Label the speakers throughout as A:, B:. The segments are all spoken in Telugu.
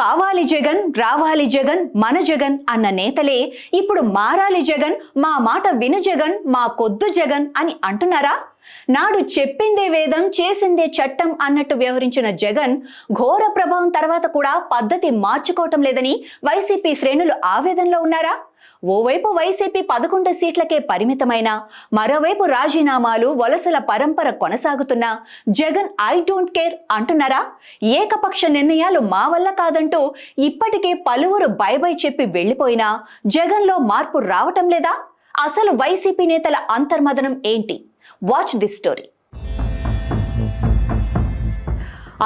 A: కావాలి జగన్ రావాలి జగన్ మన జగన్ అన్న నేతలే ఇప్పుడు మారాలి జగన్ మా మాట విను జగన్ మా కొద్దు జగన్ అని అంటున్నారా? నాడు చెప్పిందే వేదం చేసిందే చట్టం అన్నట్టు వ్యవహరించిన జగన్ ఘోర ప్రభావం తర్వాత కూడా పద్ధతి మార్చుకోవటం లేదని వైసీపీ శ్రేణులు ఆవేదనలో ఉన్నారా? ఓవైపు వైసీపీ పదకొండు సీట్లకే పరిమితమైన మరోవైపు రాజీనామాలు వలసల పరంపర కొనసాగుతున్న జగన్ ఐ డోంట్ కేర్ అంటున్నారా? ఏకపక్ష నిర్ణయాలు మా వల్ల కాదంటూ ఇప్పటికే పలువురు బై బై చెప్పి వెళ్ళిపోయినా జగన్లో మార్పు రావటం లేదా? అసలు వైసీపీ నేతల అంతర్మదనం ఏంటి? వాచ్ దిస్ స్టోరీ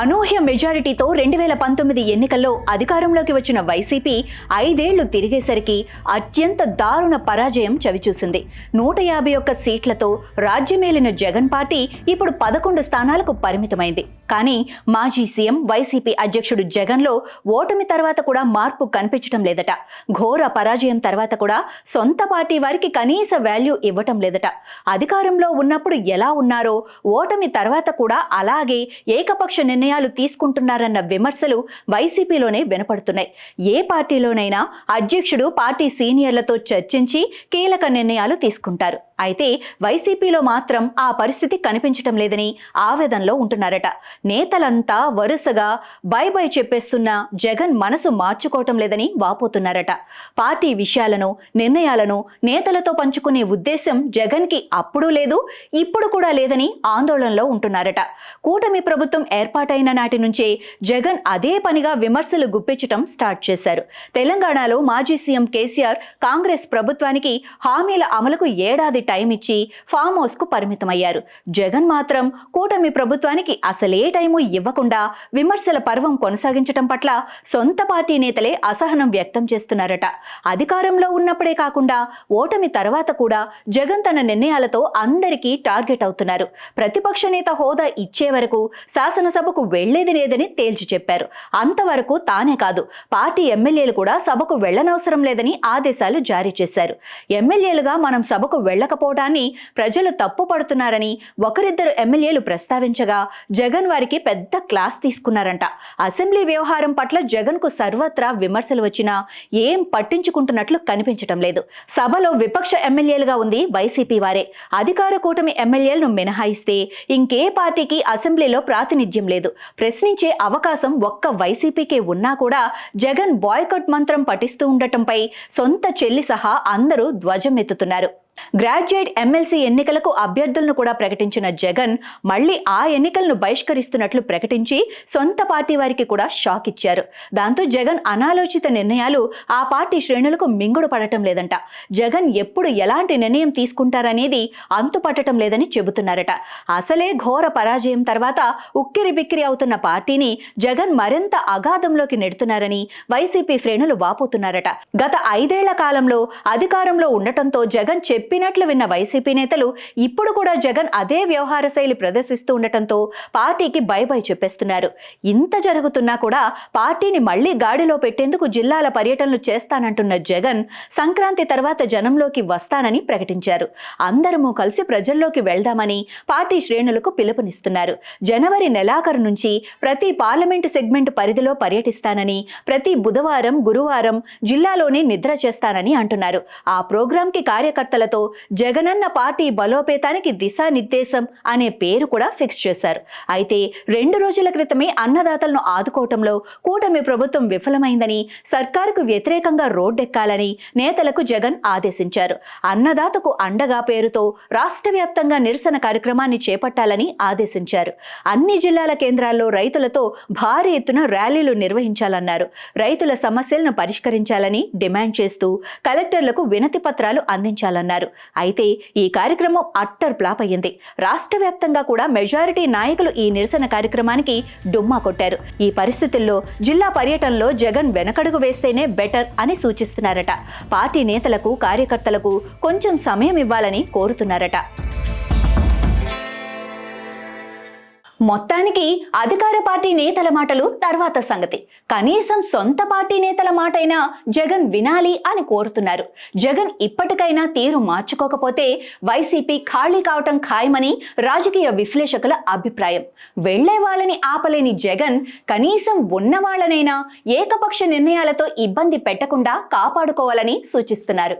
A: అనూహ్య మెజారిటీతో రెండు వేల పంతొమ్మిది ఎన్నికల్లో అధికారంలోకి వచ్చిన వైసీపీ ఐదేళ్ళు తిరిగేసరికి అత్యంత దారుణ పరాజయం చవిచూసింది. నూట యాభై ఒక్క సీట్లతో రాజ్యమేలిన జగన్ పార్టీ ఇప్పుడు పదకొండు స్థానాలకు పరిమితమైంది. కానీ మాజీ సీఎం వైసీపీ అధ్యక్షుడు జగన్లో ఓటమి తర్వాత కూడా మార్పు కనిపించడం లేదట. ఘోర పరాజయం తర్వాత కూడా సొంత పార్టీ వారికి కనీస వాల్యూ ఇవ్వటం లేదట. అధికారంలో ఉన్నప్పుడు ఎలా ఉన్నారో ఓటమి తర్వాత కూడా అలాగే ఏకపక్ష నిర్ణయాలు తీసుకుంటున్నారన్న విమర్శలు వైసీపీలోనే వినపడుతున్నాయి. ఏ పార్టీలోనైనా అధ్యక్షుడు పార్టీ సీనియర్లతో చర్చించి కీలక నిర్ణయాలు తీసుకుంటారు. అయితే వైసీపీలో మాత్రం ఆ పరిస్థితి కనిపించటం లేదని ఆవేదనలో ఉంటున్నారట. నేతలంతా వరుసగా బై బై చెప్పేస్తున్న జగన్ మనసు మార్చుకోవటం లేదని వాపోతున్నారట. పార్టీ విషయాలను నిర్ణయాలను నేతలతో పంచుకునే ఉద్దేశం జగన్కి అప్పుడు లేదు ఇప్పుడు కూడా లేదని ఆందోళనలో ఉంటున్నారట. కూటమి ప్రభుత్వం ఏర్పాటైన నాటి నుంచే జగన్ అదే పనిగా విమర్శలు గుప్పించటం స్టార్ట్ చేశారు. తెలంగాణలో మాజీ సీఎం కేసీఆర్ కాంగ్రెస్ ప్రభుత్వానికి హామీల అమలుకు ఏడాది టైం ఇచ్చి ఫామ్ హౌస్కు పరిమితమయ్యారు. జగన్ మాత్రం కూటమి ప్రభుత్వానికి అసలే టైము ఇవ్వకుండా విమర్శల పర్వం కొనసాగించటం పట్ల సొంత పార్టీ నేతలే అసహనం వ్యక్తం చేస్తున్నారట. అధికారంలో ఉన్నప్పుడే కాకుండా ఓటమి తర్వాత కూడా జగన్ తన నిర్ణయాలతో అందరికీ టార్గెట్ అవుతున్నారు. ప్రతిపక్ష నేత హోదా ఇచ్చే వరకు శాసనసభకు వెళ్ళేది లేదని తేల్చి చెప్పారు. అంతవరకు తానే కాదు పార్టీ ఎమ్మెల్యేలు కూడా సభకు వెళ్ళనవసరం లేదని ఆదేశాలు జారీ చేశారు. ఎమ్మెల్యేలుగా మనం సభకు వెళ్ళక రాకపోవడాన్ని ప్రజలు తప్పుపడుతున్నారని ఒకరిద్దరు ఎమ్మెల్యేలు ప్రస్తావించగా జగన్ వారికి పెద్ద క్లాస్ తీసుకున్నారంట. అసెంబ్లీ వ్యవహారం పట్ల జగన్కు సర్వత్రా విమర్శలు వచ్చినా ఏం పట్టించుకుంటున్నట్లు కనిపించటం లేదు. సభలో విపక్ష ఎమ్మెల్యేలుగా ఉంది వైసీపీ వారే. అధికార కూటమి ఎమ్మెల్యేలను మినహాయిస్తే ఇంకే పార్టీకి అసెంబ్లీలో ప్రాతినిధ్యం లేదు. ప్రశ్నించే అవకాశం ఒక్క వైసీపీకే ఉన్నా కూడా జగన్ బాయ్కట్ మంత్రం పఠిస్తూ ఉండటంపై సొంత చెల్లి సహా అందరూ ధ్వజమెత్తుతున్నారు. గ్రాడ్యుయేట్ ఎమ్మెల్సీ ఎన్నికలకు అభ్యర్థులను కూడా ప్రకటించిన జగన్ మళ్ళీ ఆ ఎన్నికలను బహిష్కరిస్తున్నట్లు ప్రకటించి సొంత పార్టీ వారికి కూడా షాక్ ఇచ్చారు. దాంతో జగన్ అనాలోచిత నిర్ణయాలు ఆ పార్టీ శ్రేణులకు మింగుడు పడటం లేదంట. జగన్ ఎప్పుడు ఎలాంటి నిర్ణయం తీసుకుంటారనేది అంతుపట్టడం లేదని చెబుతున్నారట. అసలే ఘోర పరాజయం తర్వాత ఉక్కిరి బిక్కిరి అవుతున్న పార్టీని జగన్ మరింత అగాధంలోకి నెడుతున్నారని వైసీపీ శ్రేణులు వాపోతున్నారట. గత ఐదేళ్ళ కాలంలో అధికారంలో ఉండటంతో జగన్ చెప్పినట్లు విన్న వైసీపీ నేతలు ఇప్పుడు కూడా జగన్ అదే వ్యవహార శైలి ప్రదర్శిస్తూ ఉండటంతో పార్టీకి బై బై చెప్పేస్తున్నారు. ఇంత జరుగుతున్నా కూడా పార్టీని మళ్ళీ గాడిలో పెట్టేందుకు జిల్లాల పర్యటనలు చేస్తానంటున్న జగన్ సంక్రాంతి తర్వాత జనంలోకి వస్తానని ప్రకటించారు. అందరము కలిసి ప్రజల్లోకి వెళ్దామని పార్టీ శ్రేణులకు పిలుపునిస్తున్నారు. జనవరి నెలాఖరు నుంచి ప్రతి పార్లమెంటు సెగ్మెంట్ పరిధిలో పర్యటిస్తానని ప్రతి బుధవారం గురువారం జిల్లాలోనే నిద్ర చేస్తానని అంటున్నారు. ఆ ప్రోగ్రాంకి కార్యకర్తలతో జగనన్న పార్టీ బలోపేతానికి దిశానిర్దేశం అనే పేరు కూడా ఫిక్స్ చేశారు. అయితే రెండు రోజుల క్రితమే అన్నదాతలను ఆదుకోవటంలో కూటమి ప్రభుత్వం విఫలమైందని సర్కారుకు వ్యతిరేకంగా రోడ్డెక్కాలని నేతలకు జగన్ ఆదేశించారు. అన్నదాతకు అండగా పేరుతో రాష్ట్ర వ్యాప్తంగా నిరసన కార్యక్రమాన్ని చేపట్టాలని ఆదేశించారు. అన్ని జిల్లాల కేంద్రాల్లో రైతులతో భారీ ఎత్తున ర్యాలీలు నిర్వహించాలన్నారు. రైతుల సమస్యలను పరిష్కరించాలని డిమాండ్ చేస్తూ కలెక్టర్లకు వినతి పత్రాలు అందించాలన్నారు. అయితే ఈ కార్యక్రమం అట్టర్ ఫ్లాప్ అయ్యింది. రాష్ట్ర వ్యాప్తంగా కూడా మెజారిటీ నాయకులు ఈ నిరసన కార్యక్రమానికి డుమ్మా కొట్టారు. ఈ పరిస్థితుల్లో జిల్లా పర్యటనలో జగన్ వెనకడుగు వేస్తేనే బెటర్ అని సూచిస్తున్నారట. పార్టీ నేతలకు కార్యకర్తలకు కొంచెం సమయం ఇవ్వాలని కోరుతున్నారట. మొత్తానికి అధికార పార్టీ నేతల మాటలు తర్వాత సంగతి. కనీసం సొంత పార్టీ నేతల మాటైనా జగన్ వినాలి అని కోరుతున్నారు. జగన్ ఇప్పటికైనా తీరు మార్చుకోకపోతే వైసీపీ ఖాళీ కావటం ఖాయమని రాజకీయ విశ్లేషకుల అభిప్రాయం. వెళ్ళే వాళ్ళని ఆపలేని జగన్ కనీసం ఉన్న వాళ్ళనైనా ఏకపక్ష నిర్ణయాలతో ఇబ్బంది పెట్టకుండా కాపాడుకోవాలని సూచిస్తున్నారు.